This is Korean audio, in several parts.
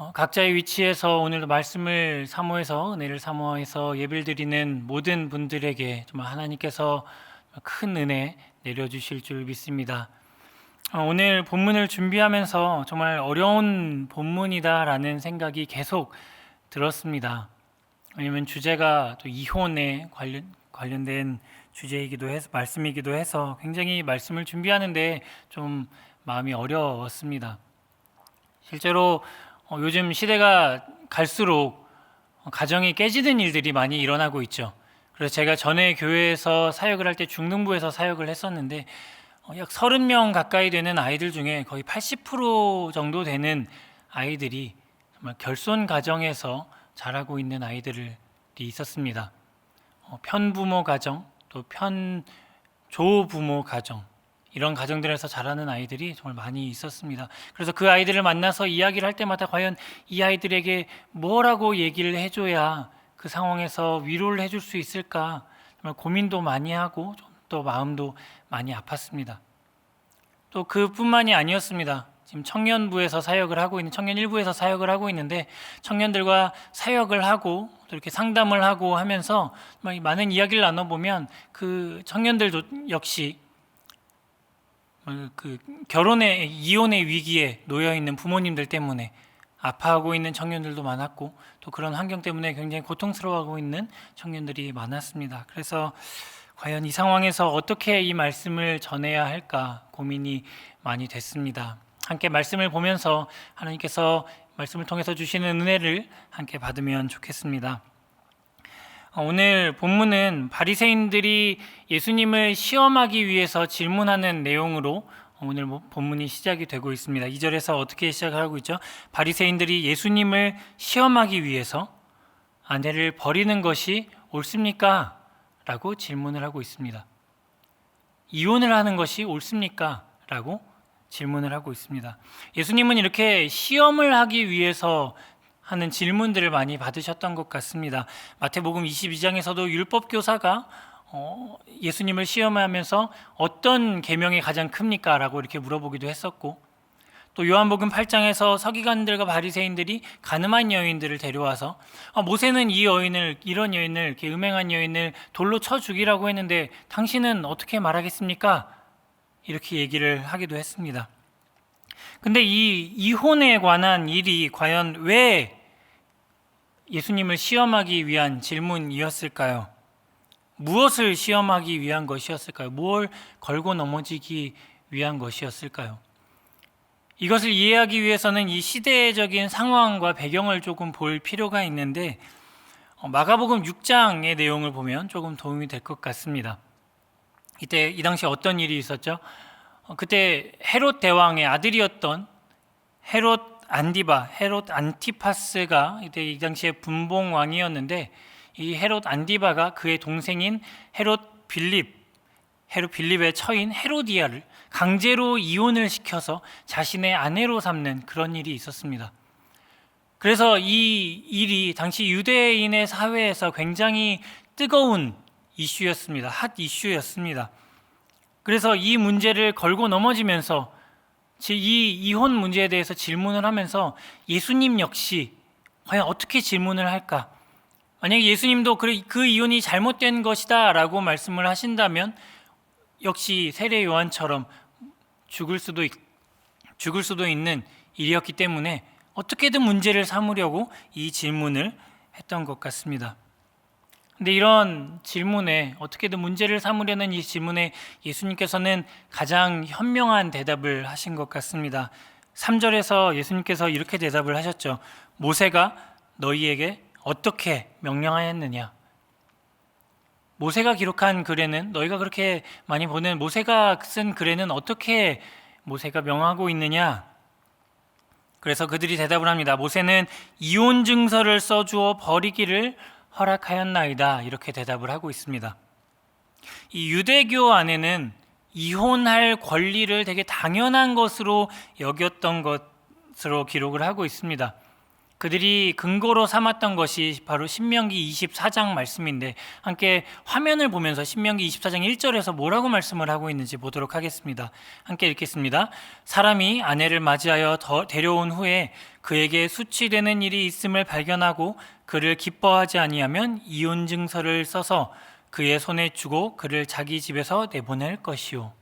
어, 각자의 위치에서 오늘도 말씀을 사모해서 은혜를 사모해서 예배를 드리는 모든 분들에게 정말 하나님께서 큰 은혜 내려주실 줄 믿습니다. 어, 오늘 본문을 준비하면서 정말 어려운 본문이다라는 생각이 계속 들었습니다. 왜냐하면 주제가 또 이혼에 관련 관련된 주제이기도 해서 말씀이기도 해서 굉장히 말씀을 준비하는데 좀 마음이 어려웠습니다. 실제로 어, 요즘 시대가 갈수록 가정이 깨지는 일들이 많이 일어나고 있죠. 그래서 제가 전에 교회에서 사역을 할 때 중등부에서 사역을 했었는데 어, 약 30명 가까이 되는 아이들 중에 거의 80% 정도 되는 아이들이 정말 결손 가정에서 자라고 있는 아이들이 있었습니다. 어, 편부모 가정, 또 편조부모 가정 이런 가정들에서 자라는 아이들이 정말 많이 있었습니다. 그래서 그 아이들을 만나서 이야기를 할 때마다 과연 이 아이들에게 뭐라고 얘기를 해줘야 그 상황에서 위로를 해줄 수 있을까 정말 고민도 많이 하고 또 마음도 많이 아팠습니다. 또 그뿐만이 아니었습니다. 지금 청년부에서 사역을 하고 있는 청년 일부에서 사역을 하고 있는데 청년들과 사역을 하고 또 이렇게 상담을 하고 하면서 많은 이야기를 나눠 보면 그 청년들도 역시 어, 그 결혼의 이혼의 위기에 놓여 있는 부모님들 때문에 아파하고 있는 청년들도 많았고 또 그런 환경 때문에 굉장히 고통스러워하고 있는 청년들이 많았습니다. 그래서 과연 이 상황에서 어떻게 이 말씀을 전해야 할까 고민이 많이 됐습니다. 함께 말씀을 보면서 하나님께서 말씀을 통해서 주시는 은혜를 함께 받으면 좋겠습니다. 어, 오늘 본문은 바리새인들이 예수님을 시험하기 위해서 질문하는 내용으로 오늘 뭐 본문이 시작이 되고 있습니다. 2절에서 어떻게 시작하고 있죠? 바리새인들이 예수님을 시험하기 위해서 아내를 버리는 것이 옳습니까? 라고 질문을 하고 있습니다. 이혼을 하는 것이 옳습니까? 라고 질문을 하고 있습니다. 예수님은 이렇게 시험을 하기 위해서 하는 질문들을 많이 받으셨던 것 같습니다. 마태복음 22장에서도 율법 교사가 어, 예수님을 시험하면서 어떤 계명이 가장 큽니까라고 이렇게 물어보기도 했었고 또 요한복음 8장에서 서기관들과 바리새인들이 가늠한 여인들을 데려와서 아, 모세는 이 여인을 이런 여인을 이렇게 음행한 여인을 돌로 쳐 죽이라고 했는데 당신은 어떻게 말하겠습니까? 이렇게 얘기를 하기도 했습니다. 근데 이 이혼에 관한 일이 과연 왜 예수님을 시험하기 위한 질문이었을까요? 무엇을 시험하기 위한 것이었을까요? 뭘 걸고 넘어지기 위한 것이었을까요? 이것을 이해하기 위해서는 이 시대적인 상황과 배경을 조금 볼 필요가 있는데 어, 마가복음 6장의 내용을 보면 조금 도움이 될 것 같습니다. 이때 이 당시 어떤 일이 있었죠? 어, 그때 헤롯 대왕의 아들이었던 헤롯 안디바, 헤롯 안티파스가 이때 이 당시에 분봉 왕이었는데 이 헤롯 안디바가 그의 동생인 헤롯 빌립, 헤롯 빌립의 처인 헤로디아를 강제로 이혼을 시켜서 자신의 아내로 삼는 그런 일이 있었습니다. 그래서 이 일이 당시 유대인의 사회에서 굉장히 뜨거운 이슈였습니다. 핫 이슈였습니다. 그래서 이 문제를 걸고 넘어지면서 이 이혼 문제에 대해서 질문을 하면서 예수님 역시 과연 어떻게 질문을 할까? 만약에 예수님도 그 이혼이 잘못된 것이다 라고 말씀을 하신다면 역시 세례 요한처럼 죽을 수도 있, 죽을 수도 있는 일이었기 때문에 어떻게든 문제를 삼으려고 이 질문을 했던 것 같습니다. 근데 이런 질문에 어떻게든 문제를 삼으려는 이 질문에 예수님께서는 가장 현명한 대답을 하신 것 같습니다. 3절에서 예수님께서 이렇게 대답을 하셨죠. 모세가 너희에게 어떻게 명령하였느냐? 모세가 기록한 글에는 너희가 그렇게 많이 보는 모세가 쓴 글에는 어떻게 모세가 명하고 있느냐? 그래서 그들이 대답을 합니다. 모세는 이혼 증서를 써주어 버리기를 허락하였나이다. 이렇게 대답을 하고 있습니다. 이 유대교 안에는 이혼할 권리를 되게 당연한 것으로 여겼던 것으로 기록을 하고 있습니다. 그들이 근거로 삼았던 것이 바로 신명기 24장 말씀인데 함께 화면을 보면서 신명기 24장 1절에서 뭐라고 말씀을 하고 있는지 보도록 하겠습니다. 함께 읽겠습니다. 사람이 아내를 맞이하여 더 데려온 후에 그에게 수치되는 일이 있음을 발견하고 그를 기뻐하지 아니하면 이혼 증서를 써서 그의 손에 주고 그를 자기 집에서 내보낼 것이요.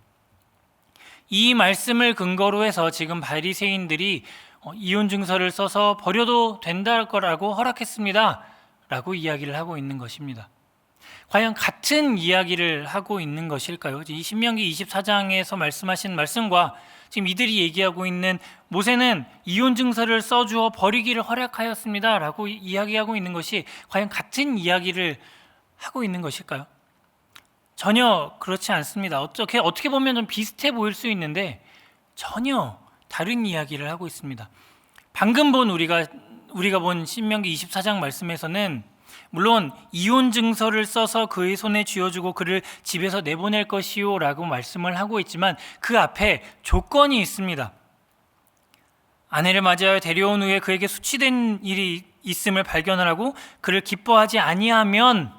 이 말씀을 근거로 해서 지금 바리새인들이 어, 이혼 증서를 써서 버려도 된다 거라고 허락했습니다. 라고 이야기를 하고 있는 것입니다. 과연 같은 이야기를 하고 있는 것일까요? 이 신명기 24장에서 말씀하신 말씀과 지금 이들이 얘기하고 있는 모세는 이혼 증서를 써주어 버리기를 허락하였습니다. 라고 이야기하고 있는 것이 과연 같은 이야기를 하고 있는 것일까요? 전혀 그렇지 않습니다. 어떻게, 어떻게 보면 좀 비슷해 보일 수 있는데 전혀 다른 이야기를 하고 있습니다. 방금 본 우리가 우리가 본 신명기 24장 말씀에서는 물론 이혼 증서를 써서 그의 손에 쥐어주고 그를 집에서 내보낼 것이요라고 말씀을 하고 있지만 그 앞에 조건이 있습니다. 아내를 맞이하여 데려온 후에 그에게 수치된 일이 있음을 발견을 하고 그를 기뻐하지 아니하면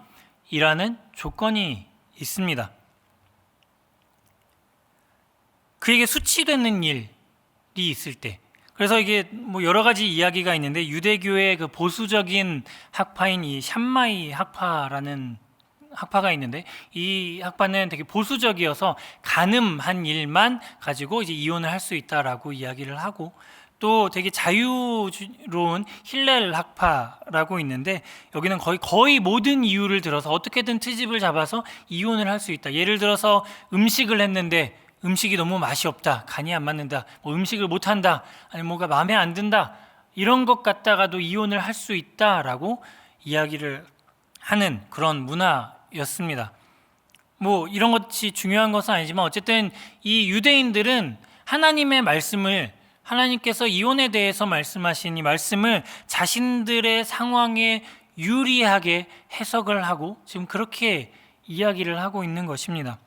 이라는 조건이 있습니다. 그에게 수치되는 일이 있을 때 그래서 이게 뭐 여러 가지 이야기가 있는데 유대교의 그 보수적인 학파인 이 샴마이 학파라는 학파가 있는데 이 학파는 되게 보수적이어서 가늠한 일만 가지고 이제 이혼을 할 수 있다라고 이야기를 하고 또 되게 자유로운 힐렐 학파라고 있는데 여기는 거의 거의 모든 이유를 들어서 어떻게든 트집을 잡아서 이혼을 할 수 있다. 예를 들어서 음식을 했는데 음식이 너무 맛이 없다, 간이 안 맞는다, 뭐 음식을 못 한다, 아니 뭐가 마음에 안 든다 이런 것 갖다가도 이혼을 할 수 있다라고 이야기를 하는 그런 문화였습니다. 뭐 이런 것이 중요한 것은 아니지만 어쨌든 이 유대인들은 하나님의 말씀을 하나님께서 이혼에 대해서 말씀하신 이 말씀을 자신들의 상황에 유리하게 해석을 하고 지금 그렇게 이야기를 하고 있는 것입니다.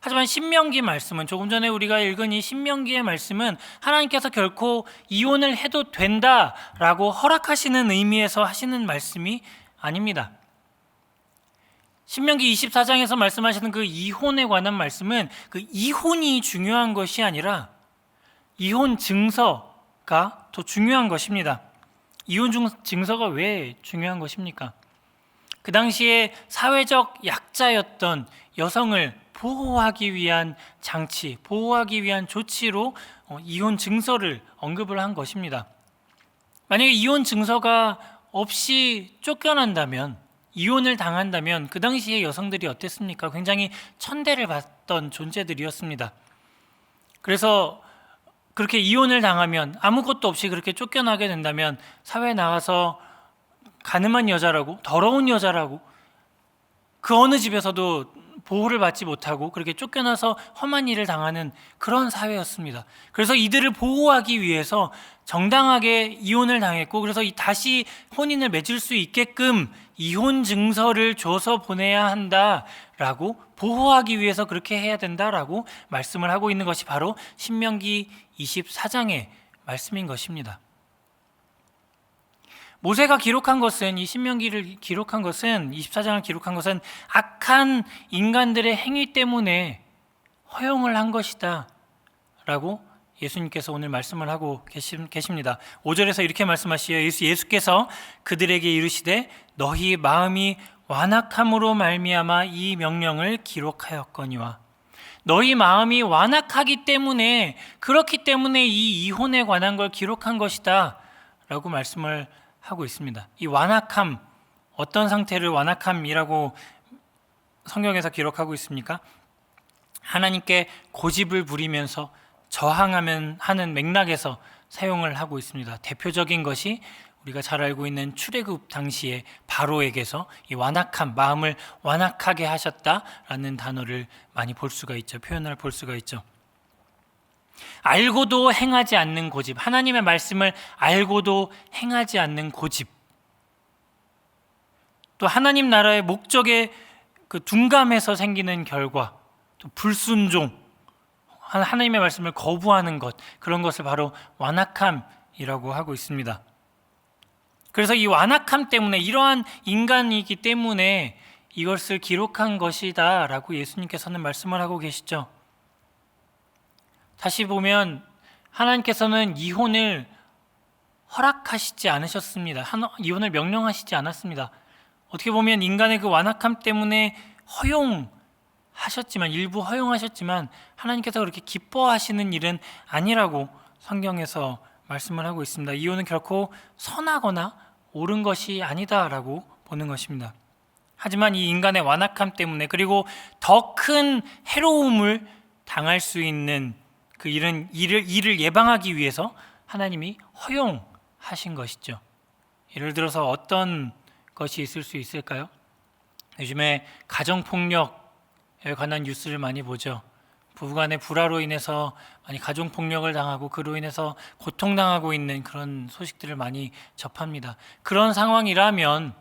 하지만 신명기 말씀은 조금 전에 우리가 읽은 이 신명기의 말씀은 하나님께서 결코 이혼을 해도 된다라고 허락하시는 의미에서 하시는 말씀이 아닙니다. 신명기 24장에서 말씀하시는 그 이혼에 관한 말씀은 그 이혼이 중요한 것이 아니라 이혼 증서가 더 중요한 것입니다. 이혼 증서가 왜 중요한 것입니까? 그 당시에 사회적 약자였던 여성을 보호하기 위한 장치, 보호하기 위한 조치로 어, 이혼 증서를 언급을 한 것입니다. 만약에 이혼 증서가 없이 쫓겨난다면, 이혼을 당한다면 그 당시에 여성들이 어땠습니까? 굉장히 천대를 받던 존재들이었습니다. 그래서 그렇게 이혼을 당하면 아무것도 없이 그렇게 쫓겨나게 된다면 사회에 나가서 가늠한 여자라고, 더러운 여자라고, 그 어느 집에서도 보호를 받지 못하고 그렇게 쫓겨나서 험한 일을 당하는 그런 사회였습니다. 그래서 이들을 보호하기 위해서 정당하게 이혼을 당했고 그래서 다시 혼인을 맺을 수 있게끔 이혼 증서를 줘서 보내야 한다라고 보호하기 위해서 그렇게 해야 된다라고 말씀을 하고 있는 것이 바로 신명기 24장의 말씀인 것입니다. 모세가 기록한 것은 이 신명기를 기록한 것은 24장을 기록한 것은 악한 인간들의 행위 때문에 허용을 한 것이다. 라고 예수님께서 오늘 말씀을 하고 계십니다. 5절에서 이렇게 말씀하시요 예수 예수께서 그들에게 이르시되 너희 마음이 완악함으로 말미암아 이 명령을 기록하였거니와 너희 마음이 완악하기 때문에 그렇기 때문에 이 이혼에 관한 걸 기록한 것이다. 라고 말씀을 하고 있습니다. 이 완악함 어떤 상태를 완악함이라고 성경에서 기록하고 있습니까? 하나님께 고집을 부리면서 저항하면 하는 맥락에서 사용을 하고 있습니다. 대표적인 것이 우리가 잘 알고 있는 출애굽 당시에 바로에게서 이 완악함 마음을 완악하게 하셨다라는 단어를 많이 볼 수가 있죠. 표현을 볼 수가 있죠. 알고도 행하지 않는 고집. 하나님의 말씀을 알고도 행하지 않는 고집. 또 하나님 나라의 목적에 그 둔감해서 생기는 결과, 또 불순종, 하나님의 말씀을 거부하는 것, 그런 것을 바로 완악함이라고 하고 있습니다. 그래서 이 완악함 때문에 이러한 인간이기 때문에 이것을 기록한 것이다라고 예수님께서는 말씀을 하고 계시죠. 다시 보면 하나님께서는 이혼을 허락하시지 않으셨습니다. 이혼을 명령하시지 않았습니다. 어떻게 보면 인간의 그 완악함 때문에 허용하셨지만 일부 허용하셨지만 하나님께서 그렇게 기뻐하시는 일은 아니라고 성경에서 말씀을 하고 있습니다. 이혼은 결코 선하거나 옳은 것이 아니다라고 보는 것입니다. 하지만 이 인간의 완악함 때문에 그리고 더 큰 해로움을 당할 수 있는 그 일은 일을 일을 예방하기 위해서 하나님이 허용하신 것이죠. 예를 들어서 어떤 것이 있을 수 있을까요? 요즘에 가정 폭력에 관한 뉴스를 많이 보죠. 부부간의 불화로 인해서 많이 가정 폭력을 당하고 그로 인해서 고통당하고 있는 그런 소식들을 많이 접합니다. 그런 상황이라면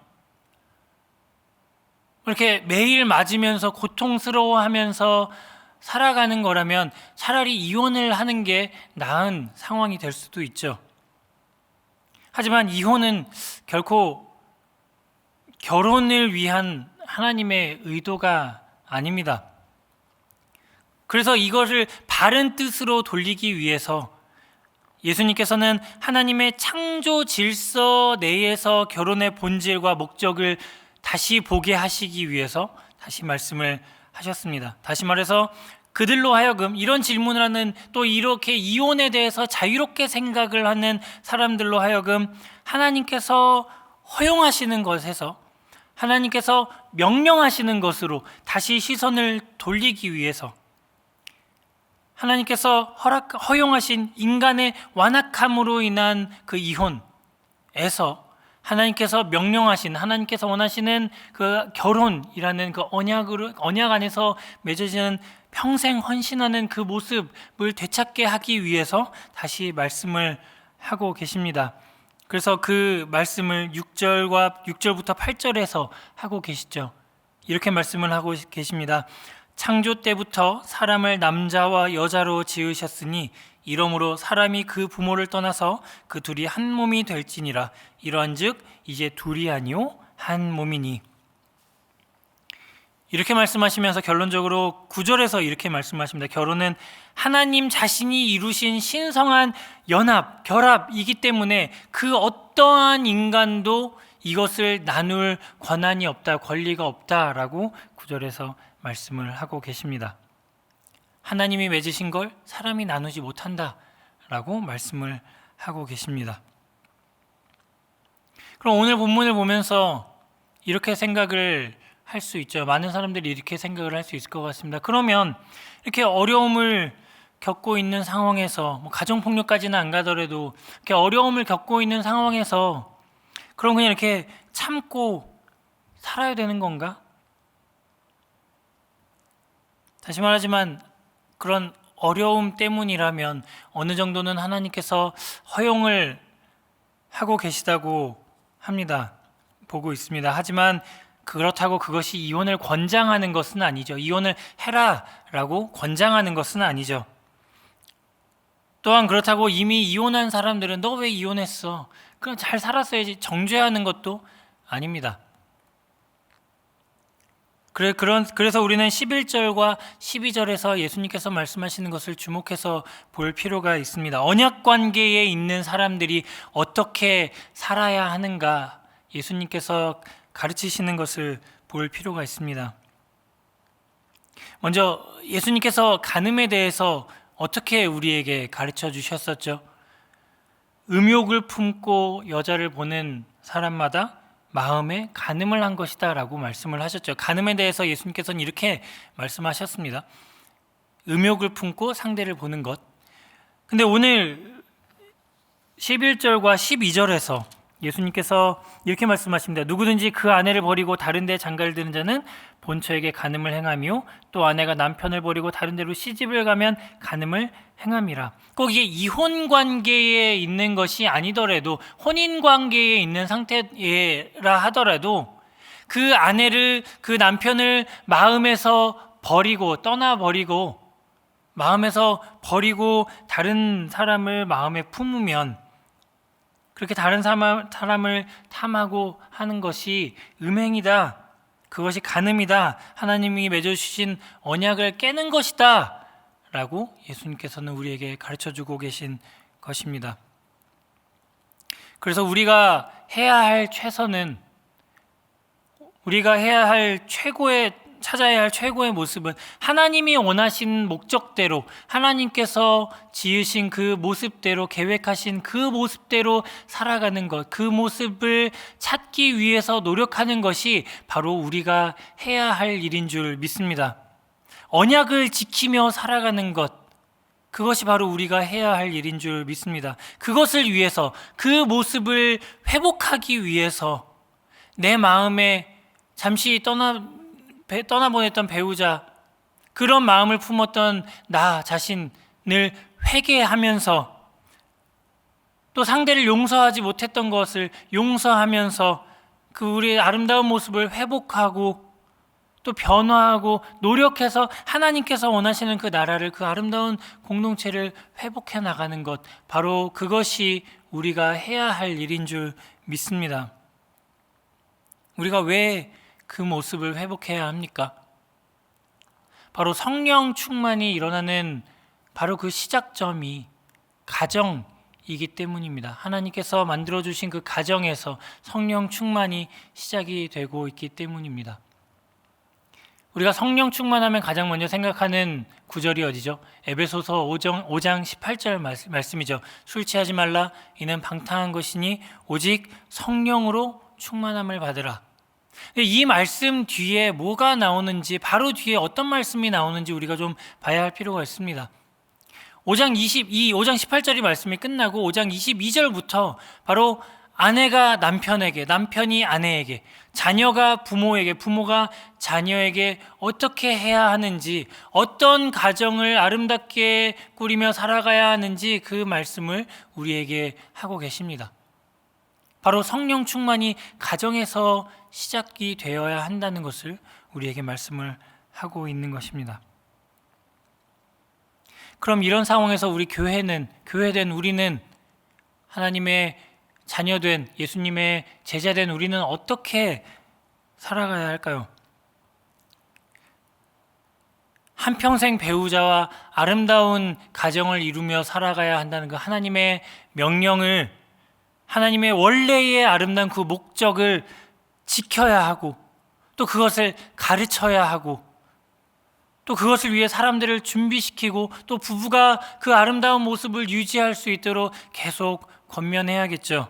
이렇게 매일 맞으면서 고통스러워하면서 살아가는 거라면 차라리 이혼을 하는 게 나은 상황이 될 수도 있죠. 하지만 이혼은 결코 결혼을 위한 하나님의 의도가 아닙니다. 그래서 이것을 바른 뜻으로 돌리기 위해서 예수님께서는 하나님의 창조 질서 내에서 결혼의 본질과 목적을 다시 보게 하시기 위해서 다시 말씀을 하셨습니다. 다시 말해서 그들로 하여금 이런 질문을 하는 또 이렇게 이혼에 대해서 자유롭게 생각을 하는 사람들로 하여금 하나님께서 허용하시는 것에서 하나님께서 명령하시는 것으로 다시 시선을 돌리기 위해서 하나님께서 허락 허용하신 인간의 완악함으로 인한 그 이혼에서 하나님께서 명령하신 하나님께서 원하시는 그 결혼이라는 그 언약으로 언약 안에서 맺어지는 평생 헌신하는 그 모습을 되찾게 하기 위해서 다시 말씀을 하고 계십니다. 그래서 그 말씀을 6절과 6절부터 8절에서 하고 계시죠. 이렇게 말씀을 하고 계십니다. 창조 때부터 사람을 남자와 여자로 지으셨으니 이러므로 사람이 그 부모를 떠나서 그 둘이 한 몸이 될지니라 이러한즉 이제 둘이 아니요 한 몸이니 이렇게 말씀하시면서 결론적으로 구절에서 이렇게 말씀하십니다. 결혼은 하나님 자신이 이루신 신성한 연합, 결합이기 때문에 그 어떠한 인간도 이것을 나눌 권한이 없다, 권리가 없다라고 구절에서 말씀을 하고 계십니다. 하나님이 맺으신 걸 사람이 나누지 못한다 라고 말씀을 하고 계십니다. 그럼 오늘 본문을 보면서 이렇게 생각을 할 수 있죠. 많은 사람들이 이렇게 생각을 할 수 있을 것 같습니다. 그러면 이렇게 어려움을 겪고 있는 상황에서 뭐 가정 폭력까지는 안 가더라도 이렇게 어려움을 겪고 있는 상황에서 그럼 그냥 이렇게 참고 살아야 되는 건가? 다시 말하지만 그런 어려움 때문이라면 어느 정도는 하나님께서 허용을 하고 계시다고 합니다. 보고 있습니다. 하지만 그렇다고 그것이 이혼을 권장하는 것은 아니죠. 이혼을 해라라고 권장하는 것은 아니죠. 또한 그렇다고 이미 이혼한 사람들은 너 왜 이혼했어? 그럼 잘 살았어야지 정죄하는 것도 아닙니다. 그래, 그런, 그래서 우리는 11절과 12절에서 예수님께서 말씀하시는 것을 주목해서 볼 필요가 있습니다. 언약 관계에 있는 사람들이 어떻게 살아야 하는가 예수님께서 가르치시는 것을 볼 필요가 있습니다. 먼저 예수님께서 간음에 대해서 어떻게 우리에게 가르쳐 주셨었죠? 음욕을 품고 여자를 보는 사람마다 마음에 간음을 한 것이다 라고 말씀을 하셨죠. 간음에 대해서 예수님께서는 이렇게 말씀하셨습니다. 음욕을 품고 상대를 보는 것. 근데 오늘 11절과 12절에서 예수님께서 이렇게 말씀하십니다. 누구든지 그 아내를 버리고 다른 데 장가를 드는 자는 본처에게 간음을 행하며 또 아내가 남편을 버리고 다른 데로 시집을 가면 간음을 행함이라. 꼭 이게 이혼 관계에 있는 것이 아니더라도 혼인 관계에 있는 상태라 하더라도 그 아내를 그 남편을 마음에서 버리고 떠나 버리고 마음에서 버리고 다른 사람을 마음에 품으면 그렇게 다른 사람- 사람을 탐하고 하는 것이 음행이다. 그것이 간음이다. 하나님이 맺어주신 언약을 깨는 것이다. 라고 예수님께서는 우리에게 가르쳐 주고 계신 것입니다. 그래서 우리가 해야 할 최선은 우리가 해야 할 최고의 찾아야 할 최고의 모습은 하나님이 원하신 목적대로 하나님께서 지으신 그 모습대로 계획하신 그 모습대로 살아가는 것, 그 모습을 찾기 위해서 노력하는 것이 바로 우리가 해야 할 일인 줄 믿습니다. 언약을 지키며 살아가는 것, 그것이 바로 우리가 해야 할 일인 줄 믿습니다. 그것을 위해서, 그 모습을 회복하기 위해서 내 마음에 잠시 떠나, 배- 떠나보냈던 배우자, 그런 마음을 품었던 나 자신을 회개하면서 또 상대를 용서하지 못했던 것을 용서하면서 그 우리의 아름다운 모습을 회복하고 또 변화하고 노력해서 하나님께서 원하시는 그 나라를 그 아름다운 공동체를 회복해 나가는 것 바로 그것이 우리가 해야 할 일인 줄 믿습니다. 우리가 왜 그 모습을 회복해야 합니까? 바로 성령 충만이 일어나는 바로 그 시작점이 가정이기 때문입니다. 하나님께서 만들어 주신 그 가정에서 성령 충만이 시작이 되고 있기 때문입니다. 우리가 성령 충만하면 가장 먼저 생각하는 구절이 어디죠? 에베소서 5장, 5장 18절 말씀, 말씀이죠. 술 취하지 말라. 이는 방탕한 것이니 오직 성령으로 충만함을 받으라. 이 말씀 뒤에 뭐가 나오는지 바로 뒤에 어떤 말씀이 나오는지 우리가 좀 봐야 할 필요가 있습니다. 5장 22, 5장 18절이 말씀이 끝나고 5장 22절부터 바로 아내가 남편에게, 남편이 아내에게, 자녀가 부모에게, 부모가 자녀에게 어떻게 해야 하는지, 어떤 가정을 아름답게 꾸리며 살아가야 하는지 그 말씀을 우리에게 하고 계십니다. 바로 성령 충만이 가정에서 시작이 되어야 한다는 것을 우리에게 말씀을 하고 있는 것입니다. 그럼 이런 상황에서 우리 교회는 교회된 우리는 하나님의 자녀된 예수님의 제자된 우리는 어떻게 살아가야 할까요? 한평생 배우자와 아름다운 가정을 이루며 살아가야 한다는 그 하나님의 명령을 하나님의 원래의 아름다운 그 목적을 지켜야 하고 또 그것을 가르쳐야 하고 또 그것을 위해 사람들을 준비시키고 또 부부가 그 아름다운 모습을 유지할 수 있도록 계속 권면해야겠죠.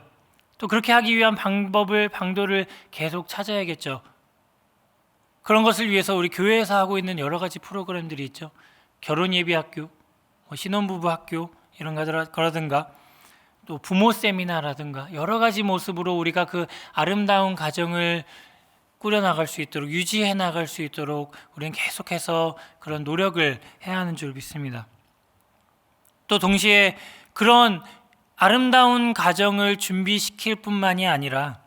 또 그렇게 하기 위한 방법을 방도를 계속 찾아야겠죠. 그런 것을 위해서 우리 교회에서 하고 있는 여러 가지 프로그램들이 있죠. 결혼 예비 학교, 뭐 신혼부부 학교 이런 거라든가 또 부모 세미나라든가 여러 가지 모습으로 우리가 그 아름다운 가정을 꾸려 나갈 수 있도록 유지해 나갈 수 있도록 우리는 계속해서 그런 노력을 해야 하는 줄 믿습니다. 또 동시에 그런 아름다운 가정을 준비시킬 뿐만이 아니라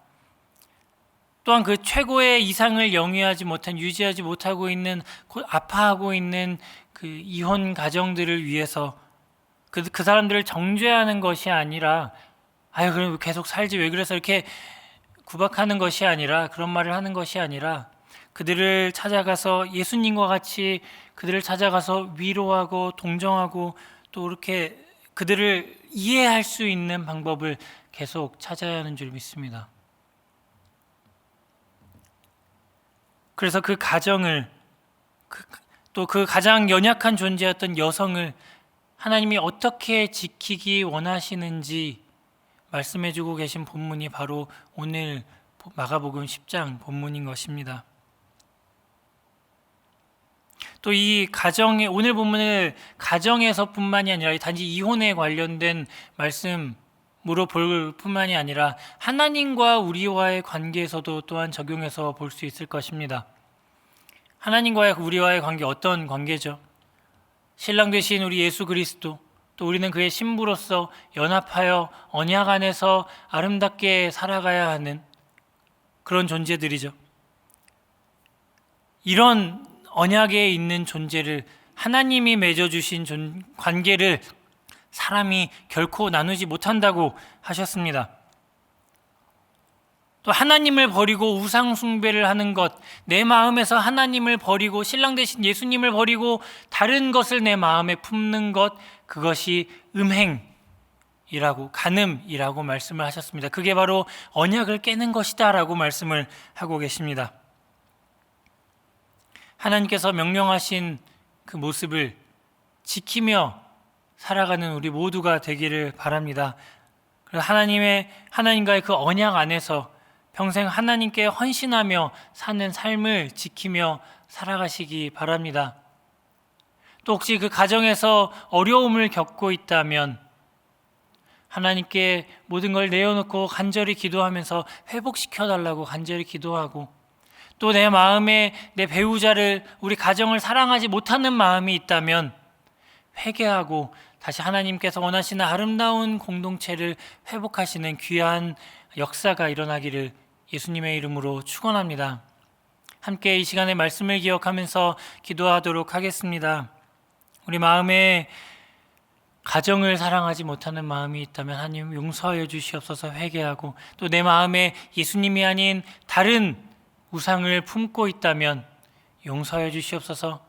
또한 그 최고의 이상을 영위하지 못한 유지하지 못하고 있는 곧 아파하고 있는 그 이혼 가정들을 위해서 그, 그 사람들을 정죄하는 것이 아니라 아유 그럼 계속 살지 왜 그래서 이렇게 구박하는 것이 아니라 그런 말을 하는 것이 아니라 그들을 찾아가서 예수님과 같이 그들을 찾아가서 위로하고 동정하고 또 이렇게 그들을 이해할 수 있는 방법을 계속 찾아야 하는 줄 믿습니다. 그래서 그 가정을 또그 가장 연약한 존재였던 여성을 하나님이 어떻게 지키기 원하시는지 말씀해 주고 계신 본문이 바로 오늘 마가복음 10장 본문인 것입니다. 또 이 가정의 오늘 본문을 가정에서뿐만이 아니라 단지 이혼에 관련된 말씀으로 볼 뿐만이 아니라 하나님과 우리와의 관계에서도 또한 적용해서 볼 수 있을 것입니다. 하나님과의 우리와의 관계 어떤 관계죠? 신랑 되신 우리 예수 그리스도 또 우리는 그의 신부로서 연합하여 언약 안에서 아름답게 살아가야 하는 그런 존재들이죠. 이런 언약에 있는 존재를 하나님이 맺어주신 관계를 사람이 결코 나누지 못한다고 하셨습니다. 또 하나님을 버리고 우상 숭배를 하는 것, 내 마음에서 하나님을 버리고 신랑 대신 예수님을 버리고 다른 것을 내 마음에 품는 것, 그것이 음행이라고 간음이라고 말씀을 하셨습니다. 그게 바로 언약을 깨는 것이다라고 말씀을 하고 계십니다. 하나님께서 명령하신 그 모습을 지키며 살아가는 우리 모두가 되기를 바랍니다. 하나님의 하나님과의 그 언약 안에서 평생 하나님께 헌신하며 사는 삶을 지키며 살아가시기 바랍니다. 또 혹시 그 가정에서 어려움을 겪고 있다면 하나님께 모든 걸 내어놓고 간절히 기도하면서 회복시켜 달라고 간절히 기도하고 또 내 마음에 내 배우자를 우리 가정을 사랑하지 못하는 마음이 있다면 회개하고 다시 하나님께서 원하시는 아름다운 공동체를 회복하시는 귀한 역사가 일어나기를 예수님의 이름으로 축원합니다. 함께 이 시간의 말씀을 기억하면서 기도하도록 하겠습니다. 우리 마음에 가정을 사랑하지 못하는 마음이 있다면 하나님 용서하여 주시옵소서 회개하고 또 내 마음에 예수님이 아닌 다른 우상을 품고 있다면 용서하여 주시옵소서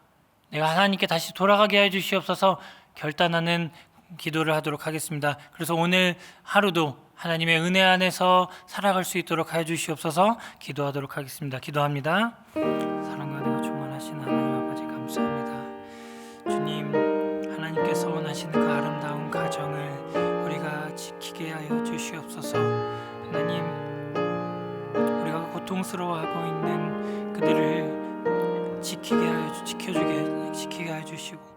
내가 하나님께 다시 돌아가게 해 주시옵소서 결단하는 기도를 하도록 하겠습니다. 그래서 오늘 하루도 하나님의 은혜 안에서 살아갈 수 있도록 해 주시옵소서 기도하도록 하겠습니다. 기도합니다. 사랑과 은혜가 충만하신 하나님 아버지 감사합니다. 주님 하나님께서 원하시는 그 아름다운 가정을 우리가 지키게 하여 주시옵소서. 하나님 우리가 고통스러워하고 있는 그들을 지키게 하여 주- 지켜주게 지키게 하여 주시고